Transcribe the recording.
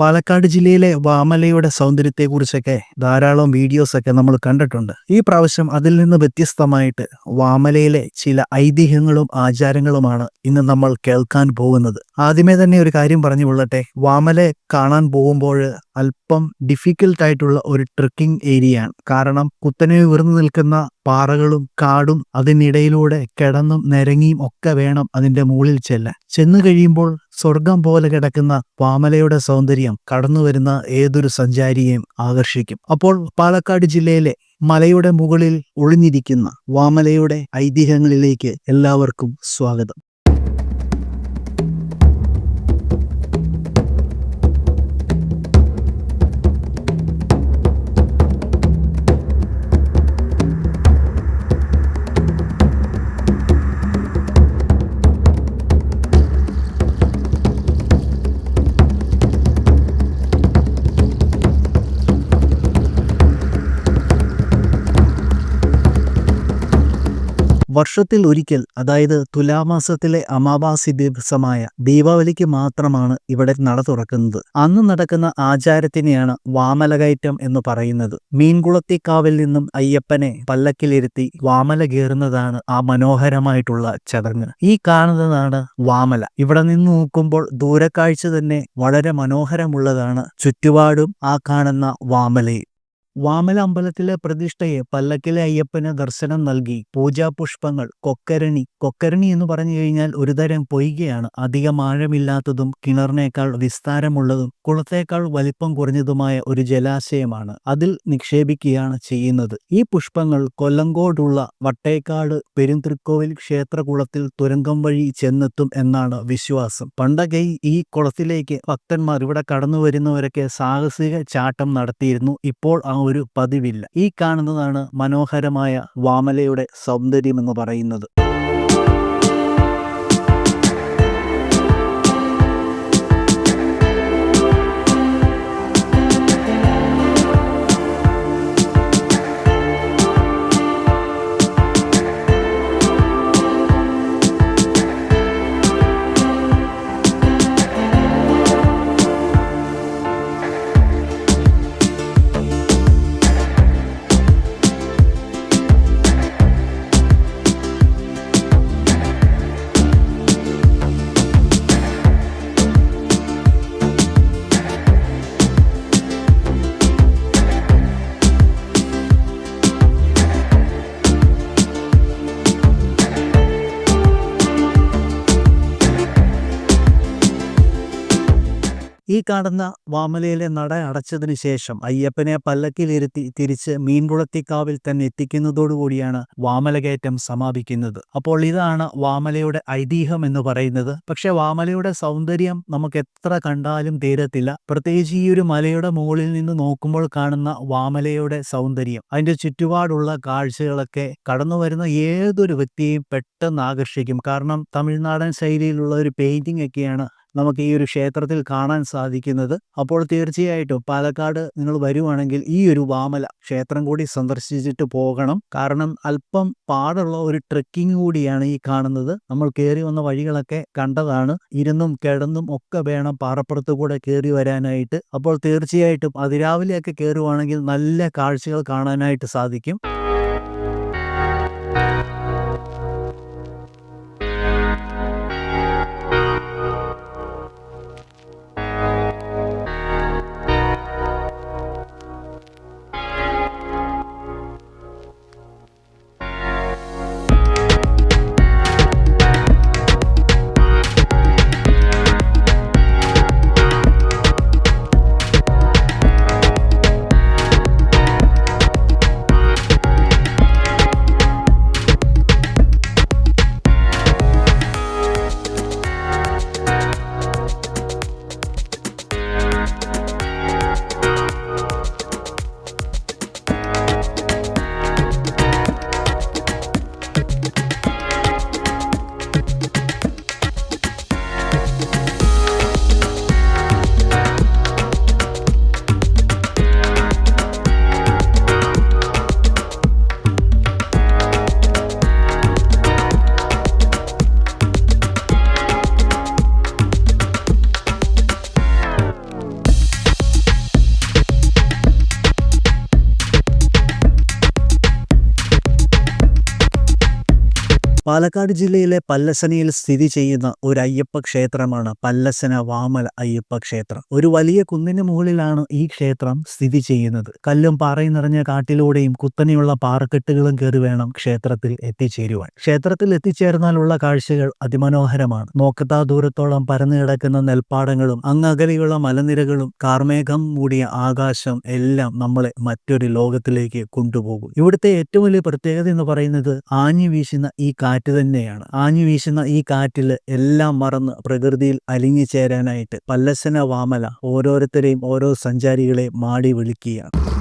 പാലക്കാട് ജില്ലയിലെ വാമലയുടെ സൗന്ദര്യത്തെക്കുറിച്ചൊക്കെ ധാരാളം വീഡിയോസൊക്കെ നമ്മൾ കണ്ടിട്ടുണ്ട്. ഈ പ്രാവശ്യം അതിൽ നിന്ന് വ്യത്യസ്തമായിട്ട് വാമലയിലെ ചില ഐതിഹ്യങ്ങളും ആചാരങ്ങളുമാണ് ഇന്ന് നമ്മൾ കേൾക്കാൻ പോകുന്നത്. ആദ്യമേ തന്നെ ഒരു കാര്യം പറഞ്ഞു കൊള്ളട്ടെ. വാമല കാണാൻ പോകുമ്പോൾ അല്പം ഡിഫിക്കൽട്ട് ആയിട്ടുള്ള ഒരു ട്രക്കിംഗ് ഏരിയയാണ് കാരണം കുത്തനെ ഉയർന്നു നിൽക്കുന്ന പാറകളും കാടും അതിനിടയിലൂടെ കിടന്നും നിരങ്ങിയും ഒക്കെ വേണം അതിന്റെ മുകളിൽ ചെല്ലാൻ. ചെന്നു കഴിയുമ്പോൾ സ്വർഗം പോലെ കിടക്കുന്ന പാമലയുടെ സൗന്ദര്യം കടന്നു വരുന്ന ഏതൊരു സഞ്ചാരിയെയും ആകർഷിക്കും. അപ്പോൾ പാലക്കാട് ജില്ലയിലെ മലയുടെ മുകളിൽ ഒളിഞ്ഞിരിക്കുന്ന വാമലയുടെ ഐതിഹ്യങ്ങളിലേക്ക് എല്ലാവർക്കും സ്വാഗതം. വർഷത്തിൽ ഒരിക്കൽ അതായത് തുലാമാസത്തിലെ അമാവാസി ദിവസമായ ദീപാവലിക്ക് മാത്രമാണ് ഇവിടെ നട തുറക്കുന്നത്. അന്ന് നടക്കുന്ന ആചാരത്തിനെയാണ് വാമലകയറ്റം എന്ന് പറയുന്നത്. മീൻകുളത്തിക്കാവിൽ നിന്നും അയ്യപ്പനെ പല്ലക്കിലിരുത്തി വാമല കയറുന്നതാണ് ആ മനോഹരമായിട്ടുള്ള ചടങ്ങ്. ഈ കാണുന്നതാണ് വാമല. ഇവിടെ നിന്ന് നോക്കുമ്പോൾ ദൂരക്കാഴ്ച തന്നെ വളരെ മനോഹരമുള്ളതാണ്. ചുറ്റുപാടും ആ കാണുന്ന വാമലയിൽ. വാമല അമ്പലത്തിലെ പ്രതിഷ്ഠയെ പല്ലക്കിലെ അയ്യപ്പന് ദർശനം നൽകി. പൂജാപുഷ്പങ്ങൾ കൊക്കരണി കൊക്കരണി എന്ന് പറഞ്ഞു കഴിഞ്ഞാൽ ഒരുതരം പൊയ്കയാണ്. അധികം ആഴമില്ലാത്തതും കിണറിനേക്കാൾ വിസ്താരമുള്ളതും കുളത്തേക്കാൾ വലിപ്പം കുറഞ്ഞതുമായ ഒരു ജലാശയമാണ്. അതിൽ നിക്ഷേപിക്കുകയാണ് ചെയ്യുന്നത്. ഈ പുഷ്പങ്ങൾ കൊല്ലങ്കോടുള്ള വട്ടേക്കാട് പെരുന്തൃക്കോവിൽ ക്ഷേത്രകുളത്തിൽ തുരങ്കം വഴി ചെന്നെത്തും എന്നാണ് വിശ്വാസം. പണ്ടകൈ ഈ കുളത്തിലേക്ക് ഭക്തന്മാർ ഇവിടെ കടന്നു വരുന്നവരൊക്കെ സാഹസിക ചാട്ടം നടത്തിയിരുന്നു. ഇപ്പോൾ ആ ഒരു പതിവില്ല. ഈ കാണുന്നതാണ് മനോഹരമായ വാമലയുടെ സൗന്ദര്യം എന്ന് പറയുന്നത്. ഈ കാണുന്ന വാമലയിലെ നട അടച്ചതിന് ശേഷം അയ്യപ്പനെ പല്ലക്കിലിരുത്തി തിരിച്ച് മീൻകുളത്തിക്കാവിൽ തന്നെ എത്തിക്കുന്നതോടുകൂടിയാണ് വാമലകയറ്റം സമാപിക്കുന്നത്. അപ്പോൾ ഇതാണ് വാമലയുടെ ഐതിഹ്യം എന്ന് പറയുന്നത്. പക്ഷെ വാമലയുടെ സൗന്ദര്യം നമുക്ക് എത്ര കണ്ടാലും തീരത്തില്ല. പ്രത്യേകിച്ച് ഈ ഒരു മലയുടെ മുകളിൽ നിന്ന് നോക്കുമ്പോൾ കാണുന്ന വാമലയുടെ സൗന്ദര്യം അതിന്റെ ചുറ്റുപാടുള്ള കാഴ്ചകളൊക്കെ കടന്നു വരുന്ന ഏതൊരു വ്യക്തിയെയും പെട്ടെന്ന് ആകർഷിക്കും. കാരണം തമിഴ്നാടൻ ശൈലിയിലുള്ള ഒരു പെയിന്റിംഗ് ഒക്കെയാണ് നമുക്ക് ഈ ഒരു ക്ഷേത്രത്തിൽ കാണാൻ സാധിക്കുന്നത്. അപ്പോൾ തീർച്ചയായിട്ടും പാലക്കാട് നിങ്ങൾ വരുവാണെങ്കിൽ ഈ ഒരു വാമല ക്ഷേത്രം കൂടി സന്ദർശിച്ചിട്ട് പോകണം. കാരണം അല്പം പാടുള്ള ഒരു ട്രെക്കിംഗ് കൂടിയാണ് ഈ കാണുന്നത്. നമ്മൾ കയറി വന്ന വഴികളൊക്കെ കണ്ടതാണ്. ഇരുന്നും കിടന്നും ഒക്കെ വേണം പാറപ്പുറത്ത് കൂടെ കയറി വരാനായിട്ട്. അപ്പോൾ തീർച്ചയായിട്ടും അതിരാവിലെയൊക്കെ കയറുവാണെങ്കിൽ നല്ല കാഴ്ചകൾ കാണാനായിട്ട് സാധിക്കും. പാലക്കാട് ജില്ലയിലെ പല്ലസനയിൽ സ്ഥിതി ചെയ്യുന്ന ഒരു അയ്യപ്പ ക്ഷേത്രമാണ് പല്ലസന വാമൽ അയ്യപ്പ ക്ഷേത്രം. ഒരു വലിയ കുന്നിന് മുകളിലാണ് ഈ ക്ഷേത്രം സ്ഥിതി ചെയ്യുന്നത്. കല്ലും പാറയും നിറഞ്ഞ കാട്ടിലൂടെയും കുത്തനെയുള്ള പാറക്കെട്ടുകളും കയറി വേണം ക്ഷേത്രത്തിൽ എത്തിച്ചേരുവാൻ. ക്ഷേത്രത്തിൽ എത്തിച്ചേർന്നാലുള്ള കാഴ്ചകൾ അതിമനോഹരമാണ്. നോക്കത്താ ദൂരത്തോളം പരന്നു കിടക്കുന്ന നെൽപ്പാടങ്ങളും അങ്ങകലെയുള്ള മലനിരകളും കാർമേഘം മൂടിയ ആകാശം എല്ലാം നമ്മളെ മറ്റൊരു ലോകത്തിലേക്ക് കൊണ്ടുപോകും. ഇവിടുത്തെ ഏറ്റവും വലിയ പ്രത്യേകത എന്ന് പറയുന്നത് ആഞ്ഞു വീശുന്ന ഈ കാറ്റ് തന്നെയാണ്. ആഞ്ഞു വീശുന്ന ഈ കാറ്റിൽ എല്ലാം മറന്ന് പ്രകൃതിയിൽ അലിഞ്ഞു ചേരാനായിട്ട് പല്ലസന വാമല ഓരോരുത്തരെയും ഓരോ സഞ്ചാരികളെ മാടി വിളിക്കുകയാണ്.